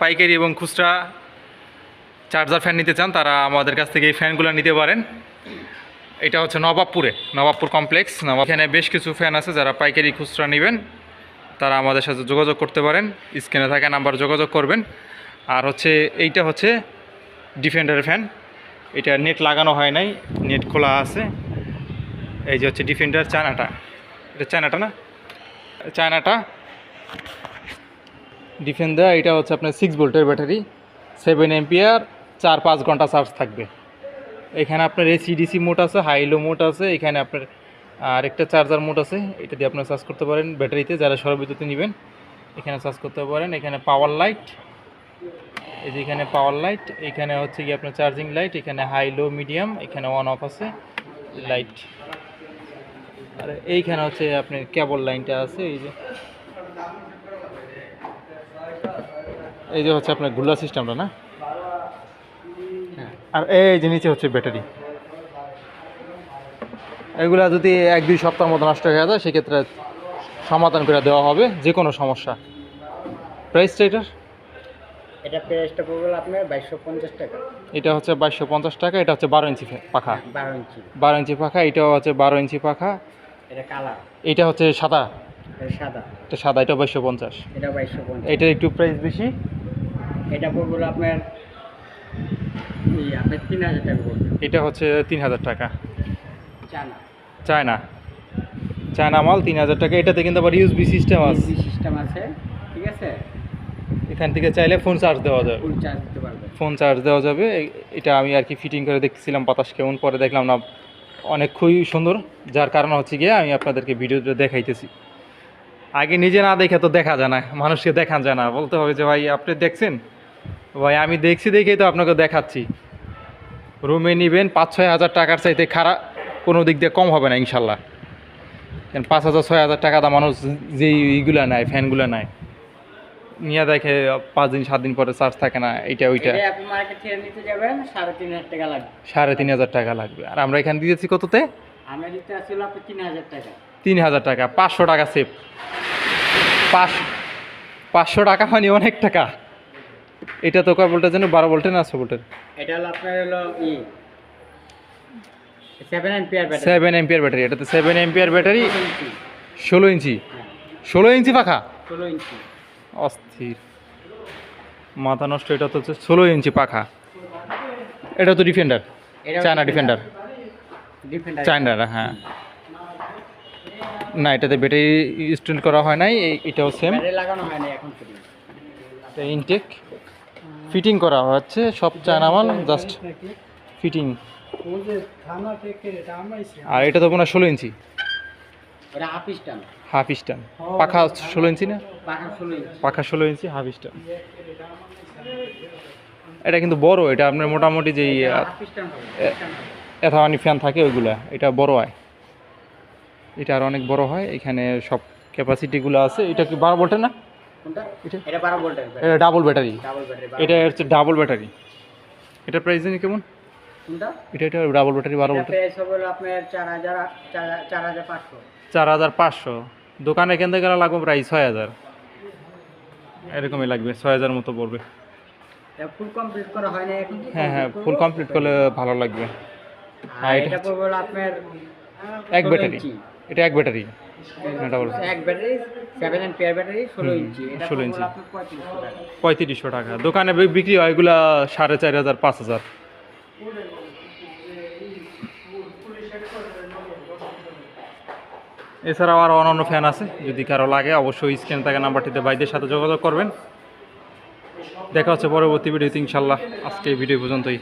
পাইকারি এবং খুচরা চার্জার ফ্যান নিতে চান, তারা আমাদের কাছ থেকে এই ফ্যানগুলো নিতে পারেন। এটা হচ্ছে নবাবপুরে, নবাবপুর কমপ্লেক্স নবাব এখানে বেশ কিছু ফ্যান আছে যারা পাইকারি খুচরা নেবেন, তারা আমাদের সাথে যোগাযোগ করতে পারেন। স্ক্রিনে থাকা নাম্বার যোগাযোগ করবেন। আর হচ্ছে, এইটা হচ্ছে ডিফেন্ডারের ফ্যান এটা নেট লাগানো হয় নাই নেট খোলা আছে। এই যে হচ্ছে ডিফেন্ডার চায়নাটা। এটা চায়নাটা না? চায়নাটা। ডিফেন্ডার, এটা হচ্ছে আপনার সিক্স ভোল্টের ব্যাটারি সেভেন এম্পিয়ার চার পাঁচ ঘণ্টা চার্জ থাকবে। এখানে আপনার এসি ডিসি মোড আছে হাই লো মোড আছে, এখানে আপনার আরেকটা চার্জার মোড আছে, এটা দিয়ে আপনার চার্জ করতে পারেন ব্যাটারিতে, যারা সরবিদ্যুতে নেবেন, এখানে চার্জ করতে পারেন। এখানে পাওয়ার লাইট এই যে এখানে পাওয়ার লাইট এখানে হচ্ছে কি আপনার চার্জিং লাইট এখানে হাই লো মিডিয়াম এখানে অন অফ আছে লাইট আর এইখানে হচ্ছে আপনার কেবল লাইনটা আছে, এই যে এই যে হচ্ছে আপনার গুল্লা সিস্টেমটা না? হ্যাঁ, আর এই যে নিচে হচ্ছে ব্যাটারি। এগুলা যদি এক দুই সপ্তাহের মতো নষ্ট হয়ে যায় সেক্ষেত্রে সমাধান করে দেওয়া হবে যে কোনো সমস্যা প্রাইসটা এটার? এটা প্রাইসটা পড়বে আপনার বাইশশো পঞ্চাশ টাকা। এটা হচ্ছে বাইশশো পঞ্চাশ টাকা এটা হচ্ছে বারো ইঞ্চি পাখা। বারো ইঞ্চি। বারো ইঞ্চি পাখা এটাও হচ্ছে বারো ইঞ্চি পাখা। এটা কালার। এটা হচ্ছে সাদা। সাদা। এটা সাদা এটা বাইশশো পঞ্চাশ। এটা বাইশশো পঞ্চাশ। এটা একটু প্রাইস বেশি। এটা পড়বে আপনার আপনার তিন হাজার টাকা পড়বে। এটা হচ্ছে তিন হাজার টাকা। চানা চায়না। চায়না মাল তিন হাজার টাকা। এটাতে কিন্তু আবার ইউএসবি সিস্টেম আছে। সিস্টেম আছে ঠিক আছে? এখান থেকে চাইলে ফোন চার্জ দেওয়া যাবে। ফুল চার্জ দিতে পারবে। ফোন চার্জ দেওয়া যাবে। এটা আমি আর কি ফিটিং করে দেখছিলাম বাতাস কেমন পরে দেখলাম না অনেক খুবই সুন্দর। যার কারণ হচ্ছে গিয়ে আমি আপনাদেরকে ভিডিওতে দেখাইতেছি। আগে নিজে না দেখে তো দেখা যায় না মানুষকে দেখান যায় না। বলতে হবে যে ভাই আপনি দেখছেন? ভাই আমি দেখছি দেখেই তো আপনাকে দেখাচ্ছি। রুমে নেবেন পাঁচ ছয় হাজার টাকার চাইতে খারাপ কোনো দিক দিয়ে কম হবে না ইনশাল্লাহ। কেন পাঁচ হাজার ছয় হাজার টাকা দা মানুষ যেই এইগুলা নেয় ফ্যানগুলো নেয়। নিয়ে দেখে পাঁচ দিন সাত দিন পরে চার্জ থাকে না ওইটা। এটা যাবেন সাড়ে তিন হাজার টাকা লাগবে। আর আমরা এখানে দিয়েছি কততে? তিন হাজার টাকা। তিন হাজার টাকা পাঁচশো টাকা সেভ পাঁচ পাঁচশো টাকা মানে অনেক টাকা। এটা তো কয় ভোল্টের জন্য বারো ভোল্টের না আটশো ভোল্টের? এটা হলো আপনার হলো ই seven ampere battery seven ampere battery এটাতে সেভেন এম্পিয়ার ব্যাটারি ষোলো ইঞ্চি ষোলো ইঞ্চি পাখা? ষোলো ইঞ্চি অস্থির। মাথা নষ্ট এটা তো হচ্ছে ষোলো ইঞ্চি পাখা। এটা তো ডিফেন্ডার এটা চায়না ডিফেন্ডার ডিফেন্ডার চায়নার হ্যাঁ। না এটাতে ব্যাটারি ইনস্টল করা হয় নাই এটাও সেম ব্যাটারি লাগানো হয় না এখন এটা ইনটেক ফিটিং করা হচ্ছে সব চায়না মাল জাস্ট ফিটিং আর এটা তো মনে ষোলো ইঞ্চি। হাফ স্টান পাখা ষোলো ইঞ্চি না? পাখা ষোলো ইঞ্চি। হাফ স্টান এটা কিন্তু বড় এটা আপনার মোটামুটি যেই এথাওয়ানি ফ্যান থাকে ওইগুলা এটা বড় হয়। এটা আর অনেক বড় হয় এখানে সব ক্যাপাসিটিগুলো আছে। এটা কি বারো ভোল্টের না? কোনটা? এটা? ভোল্টের ডাবল ব্যাটারি ডাবল ব্যাটারি এটা হচ্ছে ডাবল ব্যাটারি এটা প্রাইস জানি কেমন? কোনটা? এটা এটা ডাবল ব্যাটারি বারো এটা প্রাইস হবে আপনার পাঁচশো। দোকানে কিনতে গেলে লাগবে প্রায় ছয় হাজার। এরকমই লাগবে ছয় হাজার মতো পড়বে। ফুল কমপ্লিট করা হয় না এখন হ্যাঁ হ্যাঁ ফুল কমপ্লিট করলে ভালো লাগবে। আর হ্যাঁ, এটা এটা পড়বে আপনার এক ব্যাটারি এটা এক ব্যাটারি এক ব্যাটারি সেভেন এম্পিয়ার ব্যাটারি ষোলো ইঞ্চি। এটা 16 পড়বে ইঞ্চি। পঁয়ত্রিশশো টাকা। দোকানে বিক্রি হয় এগুলা সাড়ে চার হাজার পাঁচ হাজার। এছাড়াও আরও অন্যান্য ফ্যান আছে। যদি কারও লাগে অবশ্যই স্ক্রিন থাকা নাম্বারটিতে বাইদের সাথে যোগাযোগ করবেন। দেখা হচ্ছে পরবর্তী ভিডিওতে ইনশাল্লাহ। আজকে এই ভিডিও পর্যন্তই।